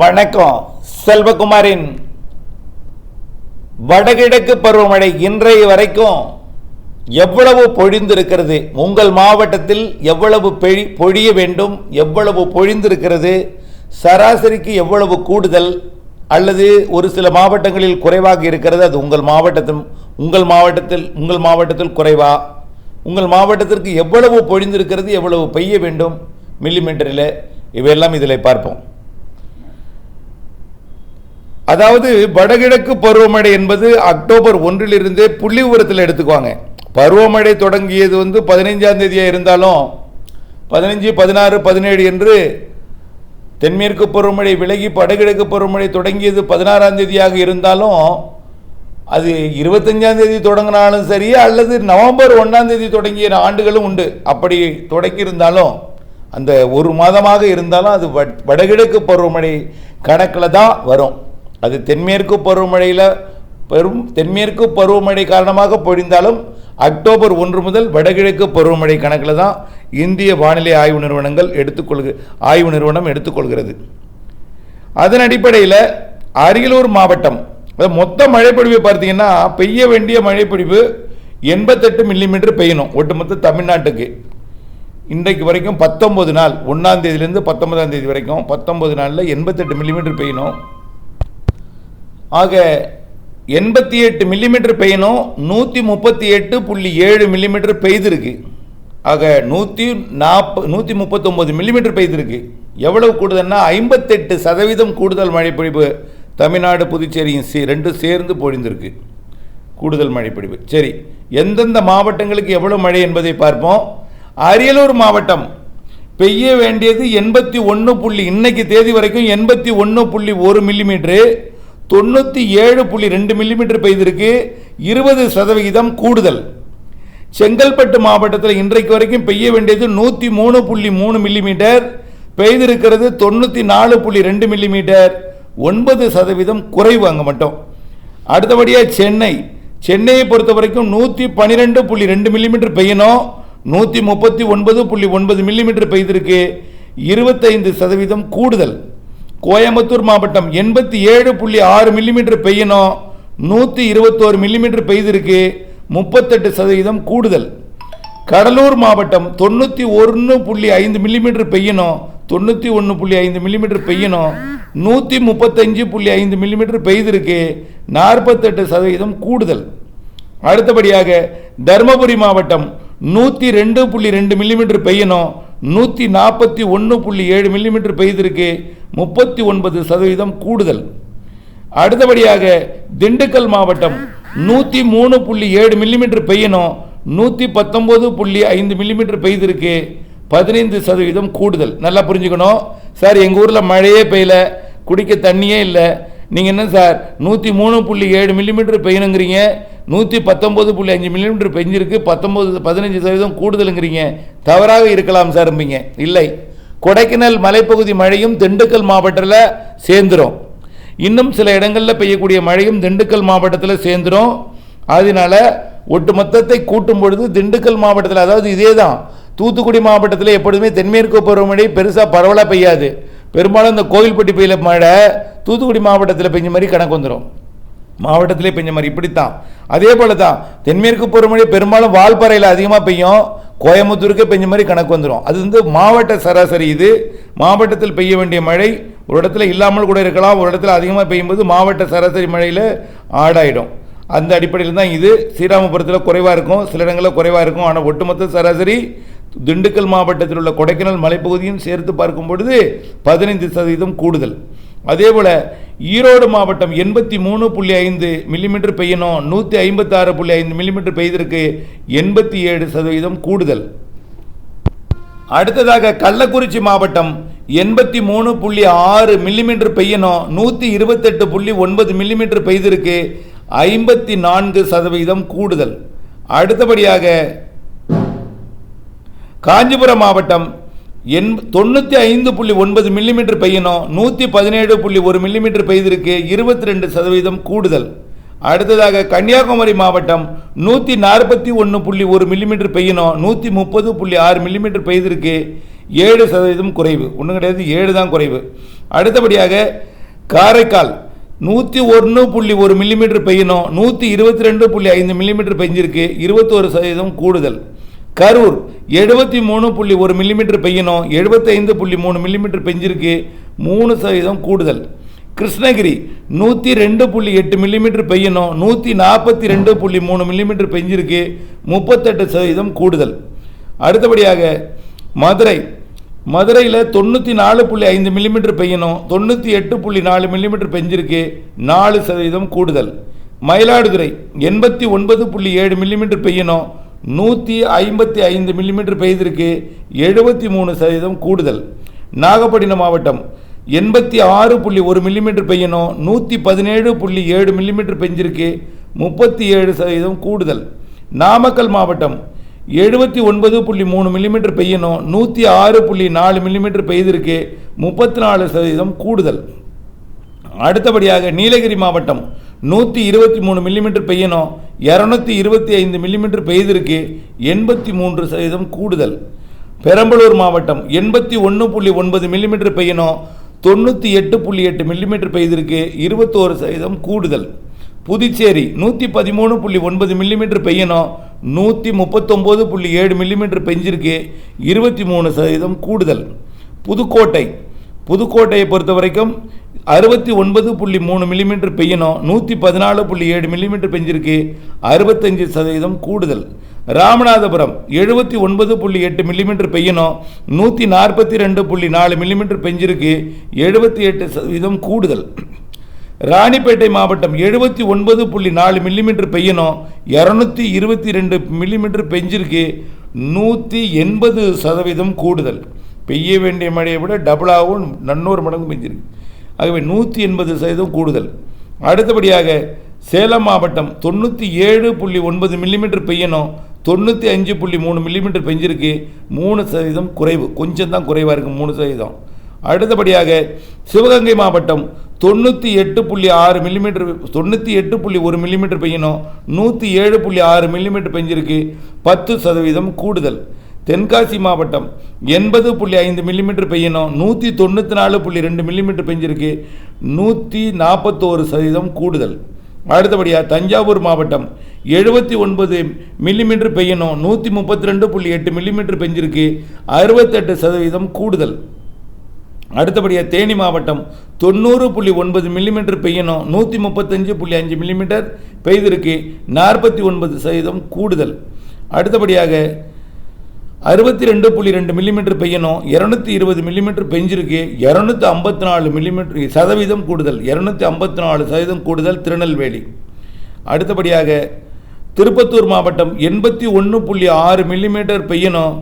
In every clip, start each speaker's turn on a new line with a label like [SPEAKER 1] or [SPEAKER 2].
[SPEAKER 1] வணக்கம். செல்வகுமாரின் வடகிழக்கு பருவமழை இன்றைய வரைக்கும் எவ்வளவு பொழிந்திருக்கிறது? உங்கள் மாவட்டத்தில் எவ்வளவு பெழி பொழிய வேண்டும்? எவ்வளவு பொழிந்திருக்கிறது? சராசரிக்கு எவ்வளவு கூடுதல்? அல்லது ஒரு சில மாவட்டங்களில் குறைவாக இருக்கிறது அது உங்கள் மாவட்டத்தில் உங்கள் மாவட்டத்தில் உங்கள் மாவட்டத்தில் குறைவா? உங்கள் மாவட்டத்திற்கு எவ்வளவு பொழிந்திருக்கிறது? எவ்வளவு பெய்ய வேண்டும்? மில்லிமீட்டரில். இவையெல்லாம் இதில் பார்ப்போம். அதாவது வடகிழக்கு பருவமழை என்பது அக்டோபர் ஒன்றிலிருந்தே புள்ளி விவரத்தில் எடுத்துக்குவாங்க. பருவமழை தொடங்கியது வந்து பதினைஞ்சாம் தேதியாக இருந்தாலும் பதினஞ்சு பதினாறு பதினேழு என்று தென்மேற்கு பருவமழை விலகி வடகிழக்கு பருவமழை தொடங்கியது பதினாறாம் தேதியாக இருந்தாலும் அது இருபத்தஞ்சாம் தேதி தொடங்கினாலும் சரி அல்லது நவம்பர் ஒன்றாம் தேதி தொடங்கிய ஆண்டுகளும் உண்டு. அப்படி தொடங்கியிருந்தாலும் அந்த ஒரு மாதமாக இருந்தாலும் அது வடகிழக்கு பருவமழை கணக்கில் தான் வரும். அது தென்மேற்கு பருவமழையில் பெரும் தென்மேற்கு பருவமழை காரணமாக பொழிந்தாலும் அக்டோபர் ஒன்று முதல் வடகிழக்கு பருவமழை கணக்கில் தான் இந்திய வானிலை ஆய்வு நிறுவனங்கள் எடுத்துக்கொள்கு ஆய்வு நிறுவனம் எடுத்துக்கொள்கிறது. அதன் அடிப்படையில் அரியலூர் மாவட்டம் அதாவது மொத்த மழைப்பொழிவு பார்த்தீங்கன்னா பெய்ய வேண்டிய மழைப்பொழிவு எண்பத்தெட்டு மில்லிமீட்டர் பெய்யணும் ஒட்டுமொத்த தமிழ்நாட்டுக்கு. இன்றைக்கு வரைக்கும் பத்தொம்பது நாள் ஒன்றாம் தேதியிலேருந்து பத்தொன்பதாம் தேதி வரைக்கும் பத்தொம்பது நாளில் எண்பத்தெட்டு மில்லிமீட்டர் பெய்யணும். ஆக எண்பத்தி எட்டு மில்லிமீட்டர் பெய்யணும் நூற்றி முப்பத்தி எட்டு புள்ளி ஏழு மில்லிமீட்டர் பெய்திருக்கு. ஆக நூற்றி நாற்ப நூற்றி முப்பத்தொம்போது மில்லிமீட்டர் பெய்திருக்கு. எவ்வளவு கூடுதல்னா ஐம்பத்தெட்டு சதவீதம் கூடுதல் மழைப்பொழிவு தமிழ்நாடு புதுச்சேரியும் சே ரெண்டும் சேர்ந்து பொழிந்திருக்கு. கூடுதல் மழைப்பொழிவு. சரி எந்தெந்த மாவட்டங்களுக்கு எவ்வளோ மழை என்பதை பார்ப்போம். அரியலூர் மாவட்டம் பெய்ய வேண்டியது எண்பத்தி ஒன்று புள்ளி இன்னைக்கு தேதி வரைக்கும் எண்பத்தி ஒன்று புள்ளி ஒரு மில்லிமீட்ரு தொண்ணூற்றி ஏழு புள்ளி ரெண்டு மில்லிமீட்டர் பெய்திருக்கு. இருபது சதவிகிதம் கூடுதல். செங்கல்பட்டு மாவட்டத்தில் இன்றைக்கு வரைக்கும் பெய்ய வேண்டியது நூற்றி மூணு புள்ளி மூணு மில்லிமீட்டர் பெய்திருக்கிறது தொண்ணூற்றி நாலு புள்ளி ரெண்டு மில்லிமீட்டர் ஒன்பது சதவீதம் குறைவு அங்கே மட்டும். அடுத்தபடியாக சென்னை. சென்னையை பொறுத்த வரைக்கும் நூற்றி பன்னிரெண்டு புள்ளி ரெண்டு மில்லிமீட்டர் பெய்யணும். நூற்றி முப்பத்தி ஒன்பது புள்ளி ஒன்பது மில்லிமீட்டர் பெய்திருக்கு. இருபத்தைந்து சதவீதம் கூடுதல். கோயம்புத்தூர் மாவட்டம் எண்பத்தி ஏழு புள்ளி ஆறு மில்லிமீட்டர் பெய்யணும். நூற்றி இருபத்தோரு மில்லிமீட்டர் பெய்திருக்கு. முப்பத்தெட்டு சதவீதம் கூடுதல். கடலூர் மாவட்டம் தொண்ணூற்றி ஒன்று புள்ளி ஐந்து மில்லிமீட்டர் பெய்யணும். தொண்ணூற்றி ஒன்று புள்ளி ஐந்து மில்லிமீட்டர் பெய்யணும். நூற்றி முப்பத்தஞ்சு புள்ளி ஐந்து மில்லிமீட்டர் பெய்திருக்கு. நாற்பத்தெட்டு சதவீதம் கூடுதல். அடுத்தபடியாக தருமபுரி மாவட்டம் நூற்றி ரெண்டு புள்ளி ரெண்டு மில்லிமீட்டர் பெய்யணும். நூற்றி நாற்பத்தி ஒன்று புள்ளி ஏழு மில்லிமீட்டர் பெய்திருக்கு. முப்பத்தி ஒன்பது சதவீதம் கூடுதல். அடுத்தபடியாக திண்டுக்கல் மாவட்டம் நூற்றி மூணு புள்ளி ஏழு மில்லிமீட்டர் பெய்யணும். நூற்றி பத்தொம்போது புள்ளி ஐந்து மில்லிமீட்டர் பெய்திருக்கு. பதினைந்து சதவீதம் கூடுதல். நல்லா புரிஞ்சுக்கணும். சார் எங்கள் ஊரில் மழையே பெய்யல. குடிக்க தண்ணியே இல்லை. நீங்கள் என்ன சார் நூற்றி மூணு புள்ளி ஏழு மில்லிமீட்டர் பெய்யணுங்கிறீங்க நூற்றி பத்தொம்போது புள்ளி அஞ்சு மில்லிமீட்டர் பெஞ்சிருக்கு பத்தொம்போது பதினஞ்சு சதவீதம் கூடுதலுங்கிறீங்க. தவறாக இருக்கலாம் சார்ம்பிங்க இல்லை. கொடைக்கானல் மலைப்பகுதி மழையும் திண்டுக்கல் மாவட்டத்தில் சேர்ந்துரும். இன்னும் சில இடங்களில் பெய்யக்கூடிய மழையும் திண்டுக்கல் மாவட்டத்தில் சேர்ந்துரும். அதனால ஒட்டு மொத்தத்தை கூட்டும் பொழுது திண்டுக்கல் மாவட்டத்தில் அதாவது இதே தான் தூத்துக்குடி மாவட்டத்தில் எப்பொழுதுமே தென்மேற்கு பருவமழை பெருசாக பரவலாக பெய்யாது. பெரும்பாலும் இந்த கோவில்பட்டி பெய்யல மழை தூத்துக்குடி மாவட்டத்தில் பெஞ்ச மாதிரி கணக்கு வந்துடும் மாவட்டத்திலே பெஞ்ச மாதிரி இப்படித்தான். அதே போல தான் தென்மேற்கு பருவமழை பெரும்பாலும் வால்பாறையில் அதிகமாக பெய்யும். கோயம்புத்தூருக்கே பெஞ்ச மாதிரி கணக்கு வந்துடும் அது வந்து மாவட்ட சராசரி இது. மாவட்டத்தில் பெய்ய வேண்டிய மழை ஒரு இடத்துல இல்லாமல் கூட இருக்கலாம். ஒரு இடத்துல அதிகமாக பெய்யும்போது மாவட்ட சராசரி மழையில் ஆடாயிடும். அந்த அடிப்படையில் தான் இது. ஸ்ரீராமபுரத்தில் குறைவாக இருக்கும். சில இடங்களில் குறைவாக இருக்கும். ஆனால் ஒட்டுமொத்த சராசரி திண்டுக்கல் மாவட்டத்தில் உள்ள கொடைக்கானல் மலைப்பகுதியும் சேர்த்து பார்க்கும் பொழுது பதினைந்து சதவீதம் கூடுதல். அதே போல் ஈரோடு மாவட்டம் எண்பத்தி மூணு புள்ளி ஐந்து மில்லிமீட்டர் பெய்யணும் நூற்றி ஐம்பத்தாறு புள்ளி ஐந்து மில்லிமீட்டர் பெய்திருக்கு எண்பத்தி ஏழு சதவீதம் கூடுதல். அடுத்ததாக கள்ளக்குறிச்சி மாவட்டம் எண்பத்தி மூணு புள்ளி ஆறு மில்லிமீட்டர் பெய்யணும் நூற்றி இருபத்தெட்டு புள்ளி ஒன்பது மில்லிமீட்டர் பெய்திருக்கு ஐம்பத்தி நான்கு சதவீதம் கூடுதல். அடுத்தபடியாக காஞ்சிபுரம் மாவட்டம் எண் தொண்ணூற்றி ஐந்து புள்ளி ஒன்பது மில்லிமீட்டர் பெய்யணும். நூற்றி பதினேழு புள்ளி ஒரு மில்லிமீட்டர் பெய்திருக்கு. இருபத்தி ரெண்டு சதவீதம் கூடுதல். அடுத்ததாக கன்னியாகுமரி மாவட்டம் நூற்றி நாற்பத்தி ஒன்று புள்ளி ஒரு மில்லிமீட்டர் பெய்யணும். நூற்றி முப்பது புள்ளி ஆறு மில்லிமீட்டர் பெய்திருக்கு. ஏழு சதவீதம் குறைவு. ஒன்றும் கிடையாது ஏழு தான் குறைவு. அடுத்தபடியாக காரைக்கால் நூற்றி ஒன்று புள்ளி ஒரு மில்லிமீட்டர் பெய்யணும். நூற்றி இருபத்தி ரெண்டு புள்ளி ஐந்து மில்லிமீட்டர் பெஞ்சிருக்கு. இருபத்தோரு சதவீதம் கூடுதல். கரூர் எழுபத்தி மூணு புள்ளி ஒரு மில்லிமீட்டர் பெய்யணும். எழுபத்தைந்து புள்ளி மூணு மில்லிமீட்டர் பெஞ்சிருக்கு. மூணு சதவீதம் கூடுதல். கிருஷ்ணகிரி நூற்றி ரெண்டு புள்ளி எட்டு மில்லிமீட்டர் பெய்யணும். நூற்றி நாற்பத்தி ரெண்டு புள்ளி மூணு மில்லிமீட்டர் பெஞ்சிருக்கு. முப்பத்தெட்டு சதவீதம் கூடுதல். அடுத்தபடியாக மதுரை. மதுரையில் தொண்ணூற்றி நாலு புள்ளி ஐந்து மில்லிமீட்டர் பெய்யணும். தொண்ணூற்றி எட்டு புள்ளி நாலு மில்லிமீட்டர் பெஞ்சிருக்கு. நாலு சதவீதம் கூடுதல். மயிலாடுதுறை எண்பத்தி ஒன்பது புள்ளி ஏழு மில்லிமீட்டர் பெய்யணும். நூற்றி ஐம்பத்தி ஐந்து மில்லிமீட்டர் பெய்திருக்கு. எழுபத்தி மூணு சதவீதம் கூடுதல். நாகப்பட்டினம் மாவட்டம் எண்பத்தி ஆறு புள்ளி ஒரு மில்லிமீட்டர் பெய்யணும். நூற்றி பதினேழு புள்ளி ஏழு மில்லிமீட்டர் பெஞ்சிருக்கு. முப்பத்தி ஏழு சதவீதம் கூடுதல். நாமக்கல் மாவட்டம் எழுபத்தி ஒன்பது புள்ளி மூணு மில்லிமீட்டர் பெய்யணும். நூற்றி ஆறு புள்ளி நாலு மில்லிமீட்டர் பெய்திருக்கு. முப்பத்தி நாலு சதவீதம் கூடுதல். அடுத்தபடியாக நீலகிரி மாவட்டம் நூற்றி இருபத்தி மூணு மில்லிமீட்டர் பெய்யணும் இரநூத்தி இருபத்தி ஐந்து மில்லிமீட்டர் பெய்திருக்கு எண்பத்தி மூன்று சதவீதம் கூடுதல். பெரம்பலூர் மாவட்டம் எண்பத்தி ஒன்று புள்ளி ஒன்பது மில்லிமீட்டர் பெய்யணும் தொண்ணூற்றி எட்டு புள்ளி எட்டு மில்லிமீட்டர் பெய்திருக்கு இருபத்தோரு சதவீதம் கூடுதல். புதுச்சேரி நூற்றி பதிமூணு புள்ளி ஒன்பது மில்லிமீட்டர் பெய்யணும் நூற்றி முப்பத்தொம்போது புள்ளி ஏழு மில்லிமீட்டர் பெஞ்சிருக்கு இருபத்தி மூணு சதவீதம் கூடுதல். புதுக்கோட்டை புதுக்கோட்டையை பொறுத்த வரைக்கும் அறுபத்தி ஒன்பது புள்ளி மூணு மில்லிமீட்டர் பெய்யணும். நூற்றி பதினாலு புள்ளி ஏழு மில்லிமீட்டர் பெஞ்சிருக்கு. அறுபத்தஞ்சு சதவீதம் கூடுதல். ராமநாதபுரம் எழுபத்தி ஒன்பது புள்ளி எட்டு மில்லிமீட்டர் பெய்யணும். நூற்றி நாற்பத்தி ரெண்டு புள்ளி நாலு மில்லிமீட்டர் பெஞ்சிருக்கு. எழுபத்தி எட்டு சதவீதம் கூடுதல். ராணிப்பேட்டை மாவட்டம் எழுபத்தி ஒன்பது புள்ளி நாலு மில்லிமீட்டர் பெய்யணும். இரநூத்தி இருபத்தி ரெண்டு மில்லிமீட்டர் பெஞ்சிருக்கு. நூற்றி எண்பது சதவீதம் கூடுதல். பெய்ய வேண்டிய மழையை விட டபுளாகவும் நன்னூறு மடங்கு பெஞ்சிருக்கு. ஆகவே நூற்றி எண்பது சதவீதம் கூடுதல். அடுத்தபடியாக சேலம் மாவட்டம் தொண்ணூற்றி ஏழு புள்ளி ஒன்பது மில்லிமீட்டர் பெய்யணும். தொண்ணூற்றி அஞ்சு புள்ளி மூணு மில்லிமீட்டர் பெஞ்சிருக்கு. மூணு சதவீதம் குறைவு. கொஞ்சம் தான் குறைவாக இருக்குது மூணு சதவீதம். அடுத்தபடியாக சிவகங்கை மாவட்டம் தொண்ணூற்றி எட்டு புள்ளி ஆறு மில்லிமீட்டர் தொண்ணூற்றி எட்டு புள்ளி ஒரு மில்லிமீட்டர் பெய்யணும். நூற்றி ஏழு புள்ளி ஆறு மில்லிமீட்டர் பெஞ்சிருக்கு. பத்து சதவீதம் கூடுதல். தென்காசி மாவட்டம் எண்பது புள்ளி ஐந்து மில்லிமீட்டர் பெய்யணும். நூற்றி தொண்ணூற்றி நாலு புள்ளி ரெண்டு மில்லிமீட்டர் பெஞ்சிருக்கு. நூற்றி நாற்பத்தோரு சதவீதம் கூடுதல். அடுத்தபடியாக தஞ்சாவூர் மாவட்டம் எழுபத்தி ஒன்பது மில்லிமீட்டர் பெய்யணும். நூற்றி முப்பத்தி ரெண்டு புள்ளி எட்டு மில்லிமீட்டர் பெஞ்சிருக்கு. அறுபத்தெட்டு சதவீதம் கூடுதல். அடுத்தபடியாக தேனி மாவட்டம் தொண்ணூறு புள்ளி ஒன்பது மில்லிமீட்டர் பெய்யணும். நூற்றி முப்பத்தஞ்சு புள்ளி அஞ்சு மில்லிமீட்டர் பெய்திருக்கு. நாற்பத்தி ஒன்பது சதவீதம் கூடுதல். அடுத்தபடியாக அறுபத்தி ரெண்டு புள்ளி ரெண்டு மில்லிமீட்டர் பெய்யணும். இரநூத்தி இருபது மில்லிமீட்டர் பெஞ்சிருக்கு. இரநூத்தி ஐம்பத்தி நாலு மில்லிமீட்டர் சதவீதம் கூடுதல். இரநூத்தி ஐம்பத்தி நாலு சதவீதம் கூடுதல் திருநெல்வேலி. அடுத்தபடியாக திருப்பத்தூர் மாவட்டம் எண்பத்தி ஒன்று புள்ளி ஆறு மில்லிமீட்டர் பெய்யணும்.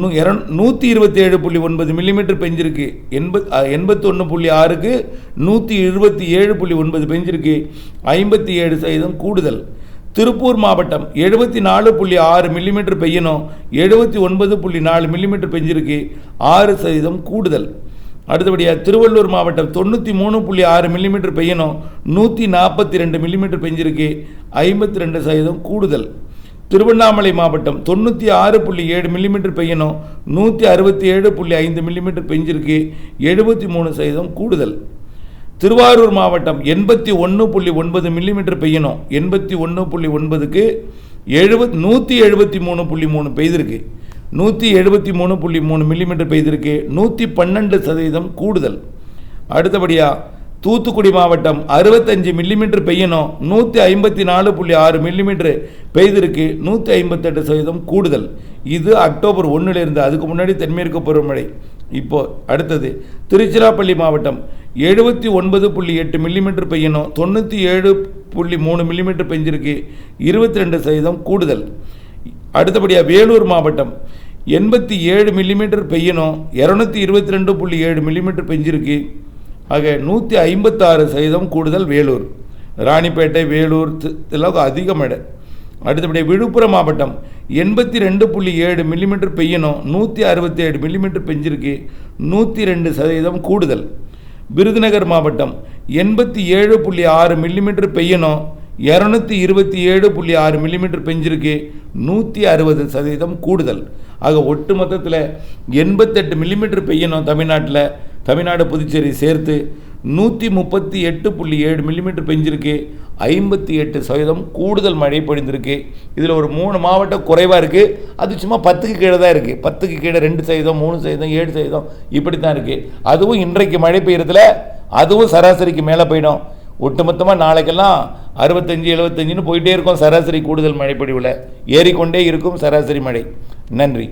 [SPEAKER 1] நூ இரண் நூற்றி இருபத்தி ஏழு புள்ளி ஒன்பது மில்லிமீட்டர் பெஞ்சிருக்கு. எண்பத் எண்பத்தி ஒன்று புள்ளி ஆறுக்கு நூற்றி இருபத்தி ஏழு புள்ளி ஒன்பது பெஞ்சிருக்கு. ஐம்பத்தி ஏழு சதவீதம் கூடுதல். திருப்பூர் மாவட்டம் எழுபத்தி நாலு புள்ளி ஆறு மில்லிமீட்டர் பெய்யணும். எழுபத்தி ஒன்பது புள்ளி நாலு மில்லிமீட்டர் பெஞ்சிருக்கு. ஆறு சதவீதம் கூடுதல். அடுத்தபடியாக திருவள்ளூர் மாவட்டம் தொண்ணூற்றி மூணு புள்ளி ஆறு மில்லிமீட்டர் பெய்யணும். நூற்றி நாற்பத்தி ரெண்டு மில்லிமீட்டர் பெஞ்சிருக்கு. ஐம்பத்தி ரெண்டு சதவீதம் கூடுதல். திருவண்ணாமலை மாவட்டம் தொண்ணூற்றி ஆறு புள்ளி ஏழு மில்லிமீட்டர் பெய்யணும். நூற்றி அறுபத்தி ஏழு புள்ளி ஐந்து மில்லிமீட்டர் பெஞ்சிருக்கு. எழுபத்தி மூணு சதவீதம் கூடுதல். திருவாரூர் மாவட்டம் எண்பத்தி ஒன்று புள்ளி ஒன்பது மில்லிமீட்டர் பெய்யணும். எண்பத்தி ஒன்று புள்ளி ஒன்பதுக்கு எழுபத் நூற்றி எழுபத்தி மூணு புள்ளி மூணு பெய்திருக்கு. நூற்றி எழுபத்தி மூணு புள்ளி மூணு மில்லிமீட்டர் பெய்திருக்கு. நூற்றி பன்னெண்டு சதவீதம் கூடுதல். அடுத்தபடியாக தூத்துக்குடி மாவட்டம் அறுபத்தஞ்சு மில்லிமீட்டர் பெய்யணும். நூற்றி ஐம்பத்தி நாலு புள்ளி ஆறு மில்லிமீட்டர் பெய்திருக்கு. நூற்றி ஐம்பத்தெட்டு சதவீதம் கூடுதல். இது அக்டோபர் ஒன்றிலிருந்து அதுக்கு முன்னாடி தென்மேற்கு பருவமழை. இப்போ அடுத்தது திருச்சிராப்பள்ளி மாவட்டம். எழுபத்தி ஒன்பது புள்ளி எட்டு மில்லிமீட்டர் பெய்யணும். தொண்ணூற்றி ஏழு புள்ளி மூணு மில்லிமீட்டர் பெஞ்சிருக்கு. இருபத்தி ரெண்டு சதவீதம் கூடுதல். அடுத்தபடியாக வேலூர் மாவட்டம். எண்பத்தி ஏழு மில்லிமீட்டர் பெய்யணும். இரநூத்தி இருபத்தி ரெண்டு புள்ளி ஏழு மில்லிமீட்டர் பெஞ்சிருக்கு. ஆக நூற்றி ஐம்பத்தாறு சதவீதம் கூடுதல் வேலூர். ராணிப்பேட்டை வேலூர் தி- இதெல்லாம் அதிக மழை அடுத்தபடி விழுப்புரம் மாவட்டம் எண்பத்தி ரெண்டு புள்ளி ஏழு மில்லிமீட்டர் பெய்யணும் நூற்றி அறுபத்தி ஏழு மில்லிமீட்டர் பெஞ்சிருக்கு நூற்றி ரெண்டு சதவீதம் கூடுதல். விருதுநகர் மாவட்டம் எண்பத்தி ஏழு புள்ளி ஆறு மில்லிமீட்டர் பெய்யணும் இரநூத்தி இருபத்தி ஏழு புள்ளி ஆறு மில்லிமீட்டர் பெஞ்சிருக்கு நூற்றி அறுபது சதவீதம் கூடுதல். ஆக ஒட்டு மொத்தத்தில் எண்பத்தெட்டு மில்லிமீட்டர் பெய்யணும் தமிழ்நாட்டில் தமிழ்நாடு புதுச்சேரி சேர்த்து நூற்றி முப்பத்தி எட்டு புள்ளி ஏழு மில்லிமீட்டர் பெஞ்சிருக்கு ஐம்பத்தி எட்டு சதவீதம் கூடுதல் மழை பொழிந்திருக்கு. இதில் ஒரு மூணு மாவட்டம் குறைவாக இருக்குது அது சும்மா பத்துக்கு கீழே தான் இருக்குது பத்துக்கு கீழே ரெண்டு சதவீதம் மூணு சதவீதம் ஏழு சதவீதம் இப்படி தான் இருக்குது அதுவும் இன்றைக்கு மழை பெய்யறதுல அதுவும் சராசரிக்கு மேலே போயிடும். ஒட்டுமொத்தமாக நாளைக்கெல்லாம் அறுபத்தஞ்சு எழுபத்தஞ்சுன்னு போயிட்டே இருக்கும் சராசரி கூடுதல் மழைப்பொழிவில் ஏறிக்கொண்டே இருக்கும் சராசரி மழை. நன்றி.